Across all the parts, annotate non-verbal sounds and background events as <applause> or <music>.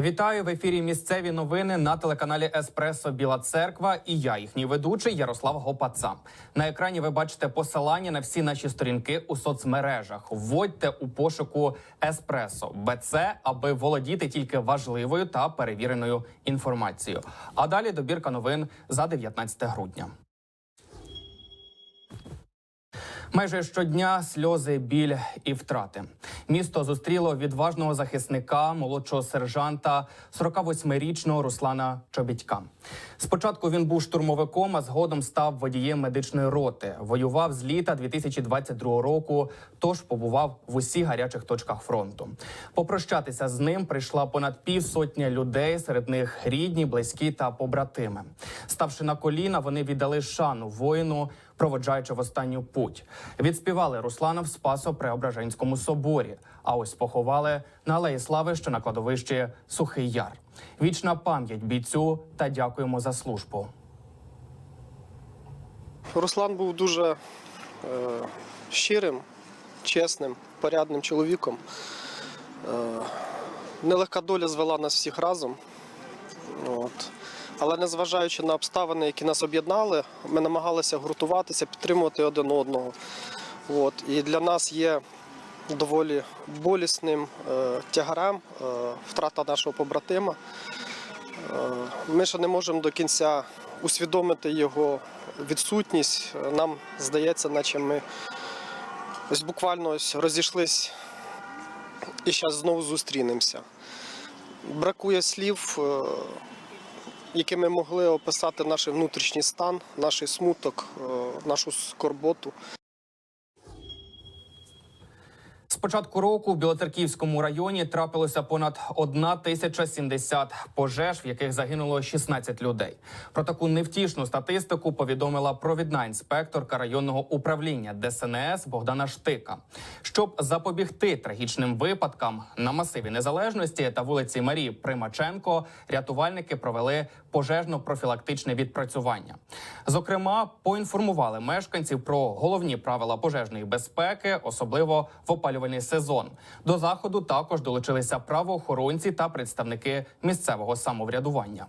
Вітаю в ефірі. Місцеві новини на телеканалі Еспресо Біла Церква. І я, їхній ведучий Ярослав Гопаца. На екрані ви бачите посилання на всі наші сторінки у соцмережах. Вводьте у пошуку Еспресо БЦ, аби володіти тільки важливою та перевіреною інформацією. А далі добірка новин за 19 грудня. Майже щодня сльози, біль і втрати. Місто зустріло відважного захисника, молодшого сержанта, 48-річного Руслана Чобітька. Спочатку він був штурмовиком, а згодом став водієм медичної роти. Воював з літа 2022 року, тож побував в усіх гарячих точках фронту. Попрощатися з ним прийшла понад півсотня людей, серед них рідні, близькі та побратими. Ставши на коліна, вони віддали шану воїну проводжаючи в останню путь. Відспівали Руслана в Спасо-Преображенському соборі. А ось поховали на Алеї Слави, що на кладовищі Сухий Яр. Вічна пам'ять бійцю та дякуємо за службу. Руслан був дуже е, щирим, чесним, порядним чоловіком. Е, нелегка доля звела нас всіх разом. От. Але незважаючи на обставини, які нас об'єднали, ми намагалися гуртуватися, підтримувати один одного. От. І для нас є доволі болісним е, тягарем е, втрата нашого побратима. Е, Ми ще не можемо до кінця усвідомити його відсутність. Нам здається, наче ми ось буквально ось розійшлись і зараз знову зустрінемося. Бракує слів, е, якими могли описати наш внутрішній стан, наш смуток, е, нашу скорботу. Початку року в Білоцерківському районі трапилося понад 1070 пожеж, в яких загинуло 16 людей. Про таку невтішну статистику повідомила провідна інспекторка районного управління ДСНС Богдана Штика. Щоб запобігти трагічним випадкам на масиві незалежності та вулиці Марії Примаченко, рятувальники провели пожежно-профілактичне відпрацювання. Зокрема, поінформували мешканців про головні правила пожежної безпеки, особливо в опалювальний сезон. До заходу також долучилися правоохоронці та представники місцевого самоврядування.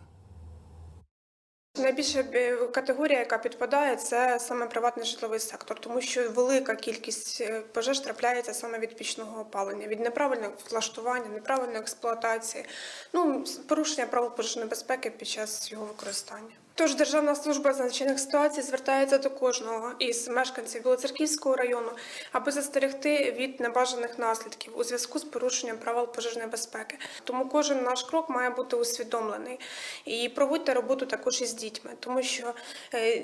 Найбільша е, категорія, яка підпадає, це саме приватний житловий сектор, тому що велика кількість е, пожеж трапляється саме від пічного опалення, від неправильного влаштування, неправильної експлуатації, ну порушення правил безпеки під час його використання. Тож Державна служба з надзвичайних ситуацій звертається до кожного із мешканців Білоцерківського району, аби застерегти від небажаних наслідків у зв'язку з порушенням правил пожежної безпеки. Тому кожен наш крок має бути усвідомлений. І проводьте роботу також із дітьми, тому що е,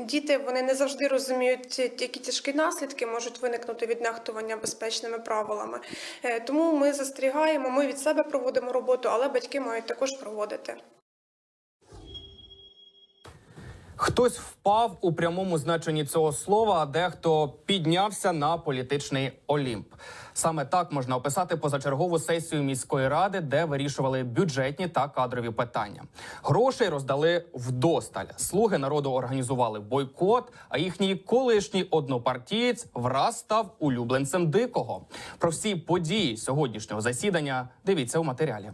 діти вони не завжди розуміють, які тяжкі наслідки можуть виникнути від нехтування безпечними правилами. Е, Тому ми застерігаємо, ми від себе проводимо роботу, але батьки мають також проводити. Хтось впав у прямому значенні цього слова, а дехто піднявся на політичний олімп. Саме так можна описати позачергову сесію міської ради, де вирішували бюджетні та кадрові питання. Грошей роздали вдосталь. Слуги народу організували бойкот, а їхній колишній однопартієць враз став улюбленцем дикого. Про всі події сьогоднішнього засідання дивіться у матеріалі.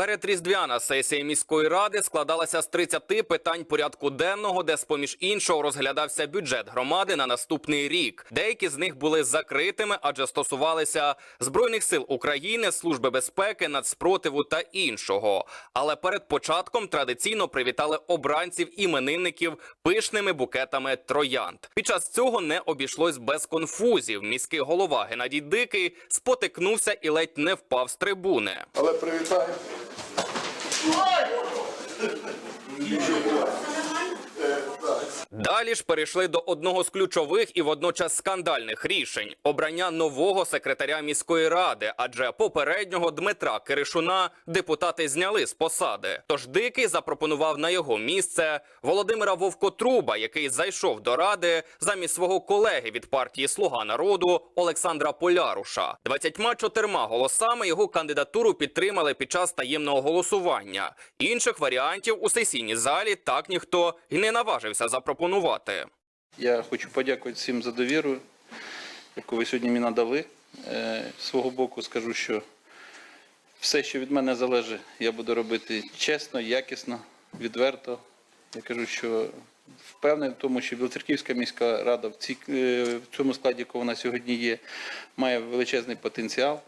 Передріздвяна сесія міської ради складалася з 30 питань порядку денного, де, з поміж іншого, розглядався бюджет громади на наступний рік. Деякі з них були закритими, адже стосувалися збройних сил України, служби безпеки, нацпротиву та іншого. Але перед початком традиційно привітали обранців іменинників пишними букетами троянд. Під час цього не обійшлось без конфузів. Міський голова Геннадій Дикий спотикнувся і ледь не впав з трибуни. Але привітаю. Далі ж перейшли до одного з ключових і водночас скандальних рішень обрання нового секретаря міської ради, адже попереднього Дмитра Киришуна депутати зняли з посади. Тож дикий запропонував на його місце Володимира Вовкотруба, який зайшов до ради замість свого колеги від партії Слуга народу Олександра Поляруша. 24 голосами його кандидатуру підтримали під час таємного голосування. Інших варіантів у сесійній залі так ніхто і не наважився запропонувати. Я хочу подякувати всім за довіру, яку ви сьогодні мені надали. Е, З свого боку скажу, що Все, що від мене залежить, я буду робити чесно, якісно, відверто. Я кажу, що впевнений в тому, що Білоцерківська міська рада в, цій, е, в цьому складі, який вона сьогодні є, має величезний потенціал.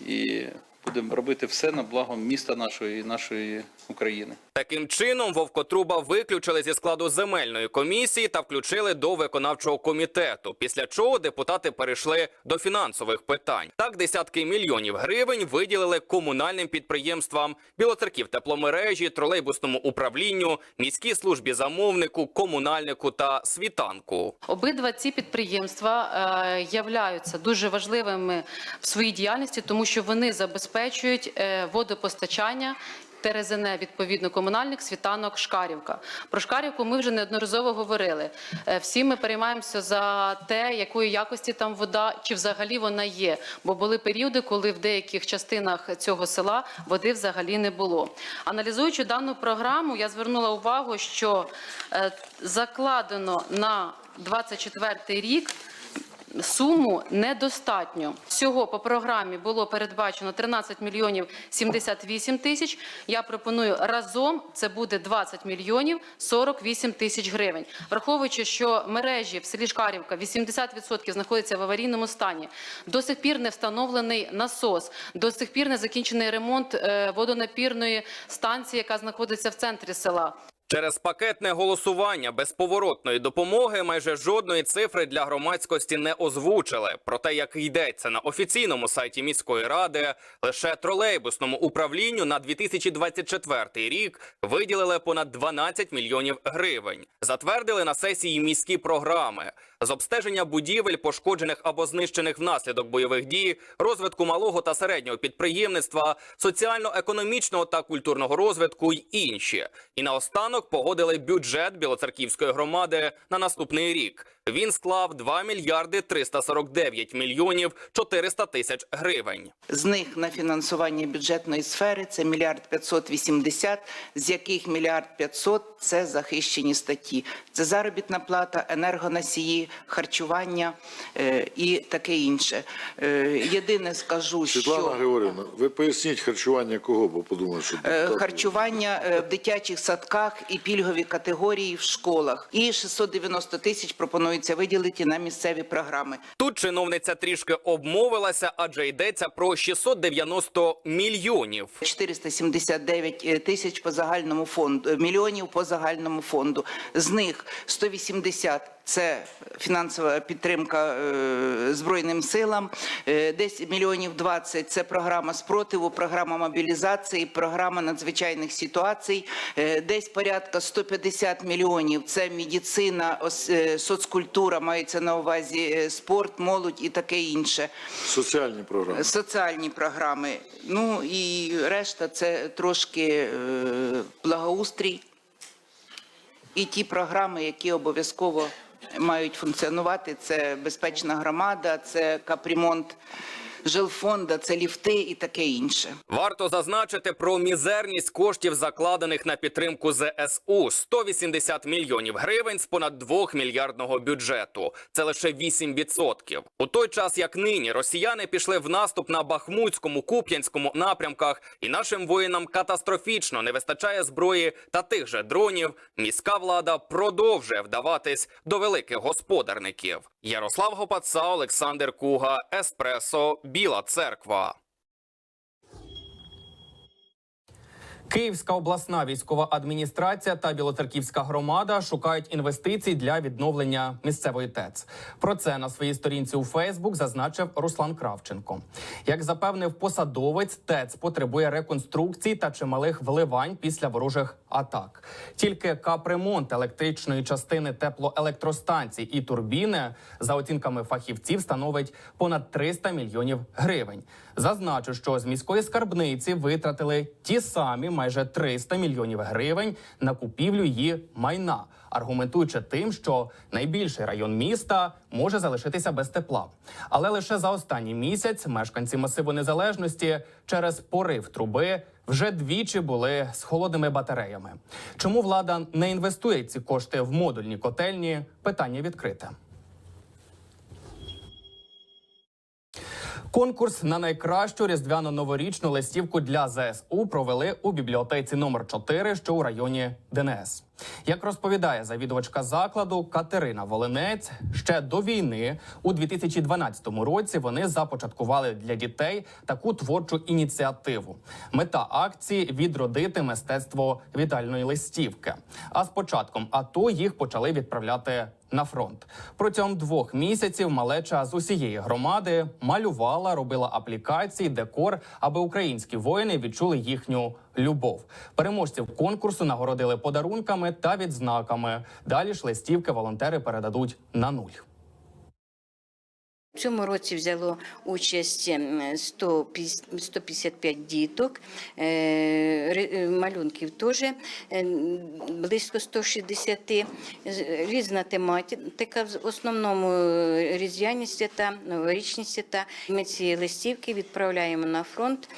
І будемо робити все на благо міста нашої і нашої України. Таким чином, Вовкотруба виключили зі складу земельної комісії та включили до виконавчого комітету. Після чого депутати перейшли до фінансових питань. Так, десятки мільйонів гривень виділили комунальним підприємствам Білоцерків тепломережі, тролейбусному управлінню, міській службі замовнику, комунальнику та світанку. Обидва ці підприємства е, являються дуже важливими в своїй діяльності, тому що вони забезпечують е, водопостачання. ТРЗН, відповідно, комунальник світанок Шкарівка. Про Шкарівку ми вже неодноразово говорили. Е, Всі ми переймаємося за те, якої якості там вода, чи взагалі вона є. Бо були періоди, коли в деяких частинах цього села води взагалі не було. Аналізуючи дану програму, я звернула увагу, що е, закладено на 24 рік суму недостатньо. Всього по програмі було передбачено 13 мільйонів 78 тисяч. Я пропоную разом це буде 20 мільйонів 48 тисяч гривень. Враховуючи, що мережі в селі Шкарівка 80% знаходяться в аварійному стані. До сих пір не встановлений насос, до сих пір не закінчений ремонт е, водонапірної станції, яка знаходиться в центрі села. Через пакетне голосування безповоротної допомоги майже жодної цифри для громадськості не озвучили. Проте, як йдеться на офіційному сайті міської ради, лише тролейбусному управлінню на 2024 рік виділили понад 12 мільйонів гривень. Затвердили на сесії міські програми з обстеження будівель, пошкоджених або знищених внаслідок бойових дій, розвитку малого та середнього підприємництва, соціально-економічного та культурного розвитку й інші. І наостанок погодили бюджет Білоцерківської громади на наступний рік. Він склав 2 мільярди 349 мільйонів 400 тисяч гривень. З них на фінансування бюджетної сфери це мільярд 580, з яких мільярд 500 – це захищені статті. Це заробітна плата, енергоносії, харчування е, і таке інше. Е, єдине скажу, Світлана що Григорівна, ви поясніть харчування кого, бо подумаю, що е, харчування е, в дитячих садках і пільгові категорії в школах. І 690 тисяч пропонується виділити на місцеві програми. Тут чиновниця трішки обмовилася, адже йдеться про 690 мільйонів. 479 е, тисяч по загальному фонду е, мільйонів по загальному фонду. З них 180 – це фінансова підтримка е, збройним силам. е, Десь мільйонів 20 – це програма спротиву, програма мобілізації, програма надзвичайних ситуацій. е, Десь порядка 150 мільйонів – це медицина, соцкультура, мається на увазі спорт, молодь і таке інше соціальні програми. соціальні програми. Ну і решта це трошки благоустрій і ті програми, які обов'язково мають функціонувати. Це безпечна громада, це капремонт жилфонда, це ліфти і таке інше. Варто зазначити про мізерність коштів, закладених на підтримку ЗСУ 180 мільйонів гривень з понад 2 мільярдного бюджету. Це лише 8%. У той час, як нині росіяни пішли в наступ на Бахмутському, Куп'янському напрямках, і нашим воїнам катастрофічно не вистачає зброї та тих же дронів. Міська влада продовжує вдаватись до великих господарників. Ярослав Гопаца, Олександр Куга, Еспресо, Біла Церква. Київська обласна військова адміністрація та Білоцерківська громада шукають інвестицій для відновлення місцевої ТЕЦ. Про це на своїй сторінці у Фейсбук зазначив Руслан Кравченко. Як запевнив посадовець, ТЕЦ потребує реконструкції та чималих вливань після ворожих атак. Тільки капремонт електричної частини теплоелектростанцій і турбіни за оцінками фахівців становить понад 300 мільйонів гривень. Зазначу, що з міської скарбниці витратили ті самі майже 300 мільйонів гривень на купівлю її майна, аргументуючи тим, що найбільший район міста може залишитися без тепла. Але лише за останній місяць мешканці масиву незалежності через порив труби вже двічі були з холодними батареями. Чому влада не інвестує ці кошти в модульні котельні? Питання відкрите. Конкурс на найкращу різдвяно-новорічну листівку для ЗСУ провели у бібліотеці номер 4, що у районі ДНС. Як розповідає завідувачка закладу Катерина Волинець, ще до війни у 2012 році вони започаткували для дітей таку творчу ініціативу. Мета акції відродити мистецтво вітальної листівки. А з початком АТО їх почали відправляти на фронт. Протягом двох місяців малеча з усієї громади малювала, робила аплікації, декор, аби українські воїни відчули їхню любов. Переможців конкурсу нагородили подарунками та відзнаками. Далі ж листівки волонтери передадуть на нуль. В цьому році взяло участь ем, 150 155 діток, е, е, малюнків теж е, близько 160. З- Різна тематика, в основному е, різдвяні свята, новорічні свята. Ми ці листівки відправляємо на фронт.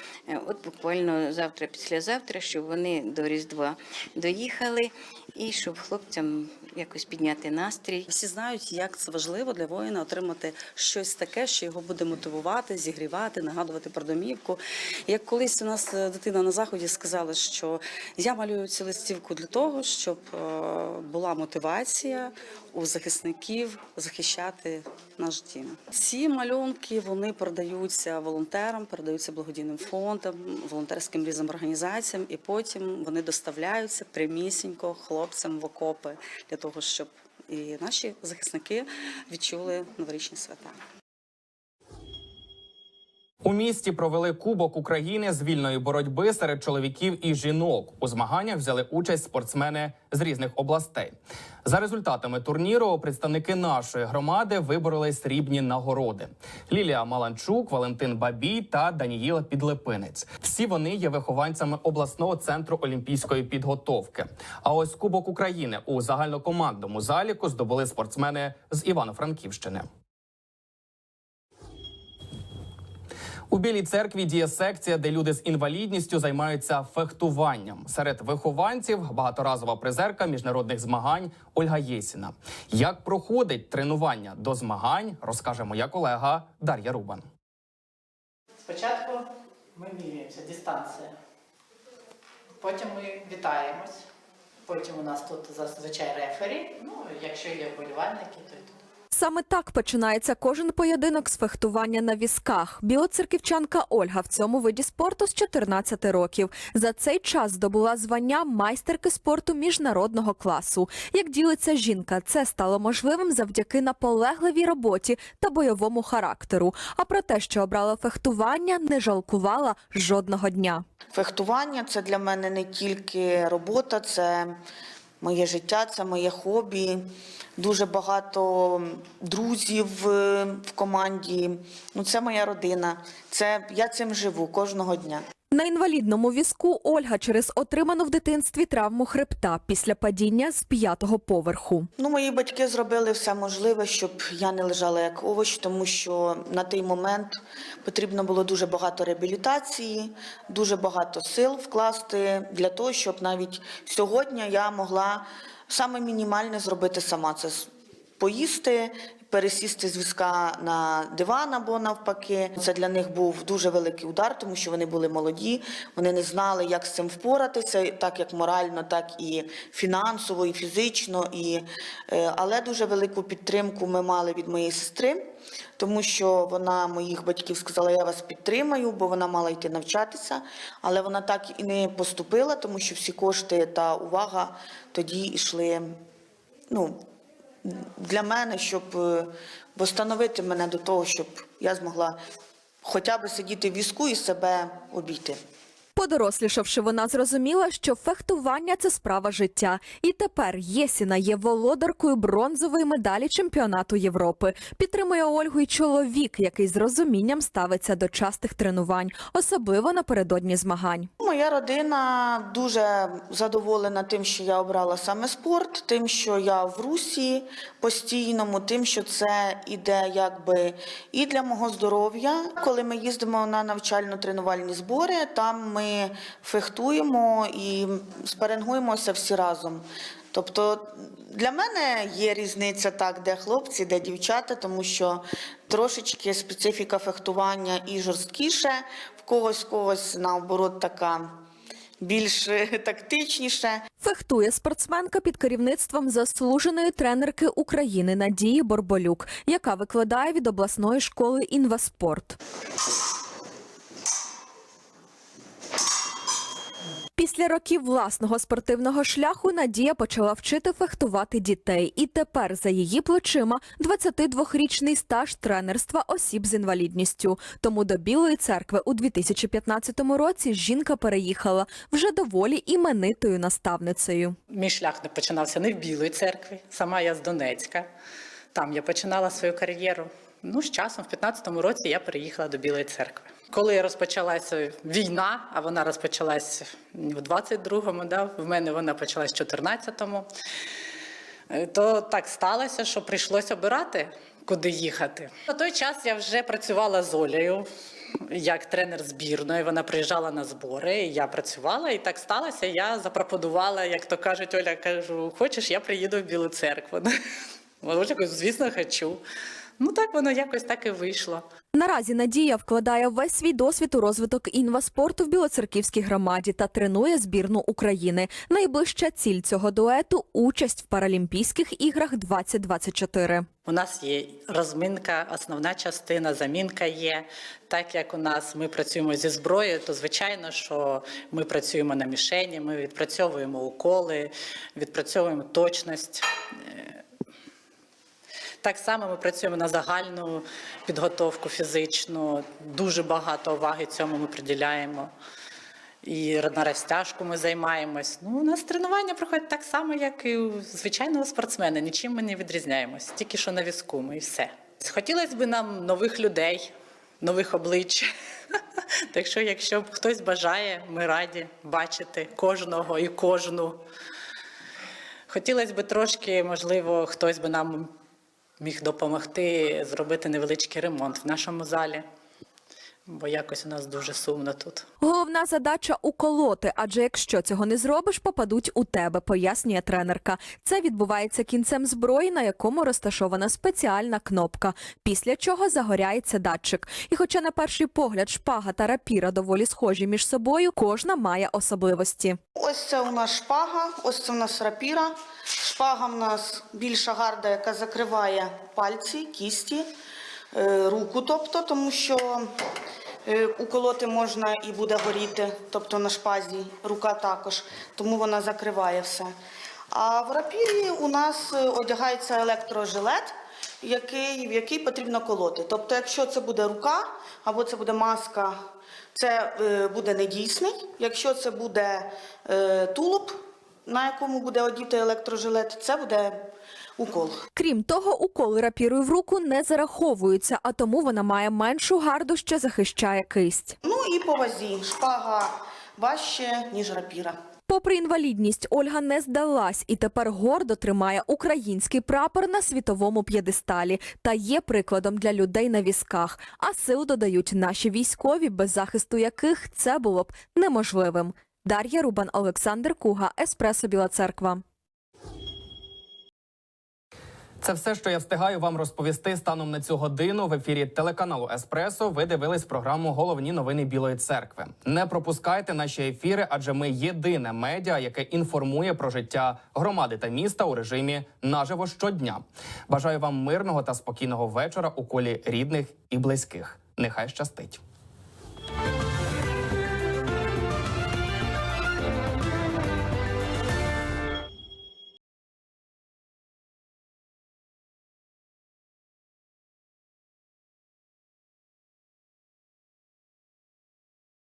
От буквально завтра, післязавтра, щоб вони до Різдва доїхали і щоб хлопцям якось підняти настрій. Всі знають, як це важливо для воїна отримати щось таке, що його буде мотивувати, зігрівати, нагадувати про домівку. Як колись у нас е, дитина на заході сказала, що я малюю цю листівку для того, щоб е, була мотивація у захисників захищати наш дім. Ці малюнки вони продаються волонтерам, передаються благодійним фондам, волонтерським різним організаціям, і потім вони доставляються прямісінько хлопцям в окопи для того, щоб і наші захисники відчули новорічні свята. У місті провели Кубок України з вільної боротьби серед чоловіків і жінок. У змаганнях взяли участь спортсмени з різних областей. За результатами турніру представники нашої громади вибороли срібні нагороди: Лілія Маланчук, Валентин Бабій та Даніїла Підлепинець. Всі вони є вихованцями обласного центру олімпійської підготовки. А ось Кубок України у загальнокомандному заліку здобули спортсмени з Івано-Франківщини. У Білій церкві діє секція, де люди з інвалідністю займаються фехтуванням. Серед вихованців багаторазова призерка міжнародних змагань Ольга Єсіна. Як проходить тренування до змагань, розкаже моя колега Дар'я Рубан. Спочатку ми міряємося, дистанція. Потім ми вітаємось. Потім у нас тут зазвичай рефері. Ну, якщо є вболівальники, то й тут. Саме так починається кожен поєдинок з фехтування на візках. Білоцерківчанка Ольга в цьому виді спорту з 14 років. За цей час здобула звання майстерки спорту міжнародного класу. Як ділиться жінка, це стало можливим завдяки наполегливій роботі та бойовому характеру. А про те, що обрала фехтування, не жалкувала жодного дня. Фехтування це для мене не тільки робота, це моє життя, це моє хобі. Дуже багато друзів е, в команді. Ну, це моя родина. Це я цим живу кожного дня. На інвалідному візку Ольга через отриману в дитинстві травму хребта після падіння з п'ятого поверху. Ну, мої батьки зробили все можливе, щоб я не лежала як овоч, тому що на той момент потрібно було дуже багато реабілітації, дуже багато сил вкласти для того, щоб навіть сьогодні я могла саме мінімальне зробити сама. Це поїсти. Пересісти з візка на диван або навпаки, це для них був дуже великий удар, тому що вони були молоді, вони не знали, як з цим впоратися, так як морально, так і фінансово, і фізично. І, е, але дуже велику підтримку ми мали від моєї сестри, тому що вона моїх батьків сказала, я вас підтримаю, бо вона мала йти навчатися, але вона так і не поступила, тому що всі кошти та увага тоді йшли. Ну, для мене, щоб е, встановити мене до того, щоб я змогла хоча б сидіти в візку і себе обійти. Подорослішавши, вона зрозуміла, що фехтування це справа життя. І тепер Єсіна є володаркою бронзової медалі чемпіонату Європи. Підтримує Ольгу й чоловік, який з розумінням ставиться до частих тренувань, особливо напередодні змагань. Моя родина дуже задоволена тим, що я обрала саме спорт, тим, що я в русі постійному, тим, що це іде якби і для мого здоров'я. Коли ми їздимо на навчально-тренувальні збори, там ми фехтуємо і спарингуємося всі разом. Тобто для мене є різниця так, де хлопці, де дівчата, тому що трошечки специфіка фехтування і жорсткіше, в когось в когось наоборот така більш <laughs> тактичніше. Фехтує спортсменка під керівництвом заслуженої тренерки України Надії Борболюк, яка викладає від обласної школи інваспорт. Після років власного спортивного шляху Надія почала вчити фехтувати дітей, і тепер за її плечима 22-річний стаж тренерства осіб з інвалідністю. Тому до Білої церкви у 2015 році жінка переїхала вже доволі іменитою наставницею. Мій шлях не починався не в Білій церкві, сама я з Донецька. Там я починала свою кар'єру. Ну, з часом, в 15-му році, я переїхала до Білої церкви. Коли розпочалася війна, а вона розпочалась в 22-му, да, в мене вона почалась в 14-му, е, то так сталося, що прийшлося обирати, куди їхати. На той час я вже працювала з Олею як тренер збірної. Вона приїжджала на збори, і я працювала, і так сталося. Я запропонувала, як то кажуть, Оля, кажу, хочеш, я приїду в Білу церкву. <laughs> Оля звісно, хочу. Ну так воно якось так і вийшло. Наразі Надія вкладає весь свій досвід у розвиток інваспорту в Білоцерківській громаді та тренує збірну України. Найближча ціль цього дуету участь в Паралімпійських іграх 2024. У нас є розминка, основна частина, замінка є. Так як у нас ми працюємо зі зброєю, то звичайно, що ми працюємо на мішені, ми відпрацьовуємо уколи, відпрацьовуємо точність. Так само ми працюємо на загальну підготовку фізичну. Дуже багато уваги цьому ми приділяємо. І на розтяжку ми займаємось. Ну, у нас тренування проходять так само, як і у звичайного спортсмена. Нічим ми не відрізняємось, тільки що на візку ми і все. Хотілося б нам нових людей, нових облич. <laughs> Так що, якщо хтось бажає, ми раді бачити кожного і кожну. Хотілося б трошки, можливо, хтось би нам міг допомогти зробити невеличкий ремонт в нашому залі, бо якось у нас дуже сумно тут. Головна задача уколоти, адже якщо цього не зробиш, попадуть у тебе, пояснює тренерка. Це відбувається кінцем зброї, на якому розташована спеціальна кнопка, після чого загоряється датчик. І хоча на перший погляд шпага та рапіра доволі схожі між собою, кожна має особливості. Ось це у нас шпага, ось це у нас рапіра. Шпага в нас більша гарда, яка закриває пальці, кісті, руку, тобто, тому що е, уколоти можна і буде горіти, тобто на шпазі, рука також, тому вона закриває все. А в рапірі у нас е, одягається електрожилет, який, в який потрібно колоти. Тобто, якщо це буде рука або це буде маска, це е, буде недійсний. Якщо це буде е, тулуб, на якому буде одіти електрожилет, це буде укол. Крім того, уколи рапірою в руку не зараховуються, а тому вона має меншу гарду, що захищає кисть. Ну і по вазі. Шпага важче, ніж рапіра. Попри інвалідність, Ольга не здалась і тепер гордо тримає український прапор на світовому п'єдесталі та є прикладом для людей на візках. А сил додають наші військові, без захисту яких це було б неможливим. Дар'я Рубан, Олександр Куга, Еспресо Біла Церква. Це все, що я встигаю вам розповісти станом на цю годину. В ефірі телеканалу Еспресо. Ви дивились програму Головні новини Білої церкви. Не пропускайте наші ефіри, адже ми єдине медіа, яке інформує про життя громади та міста у режимі наживо щодня. Бажаю вам мирного та спокійного вечора у колі рідних і близьких. Нехай щастить.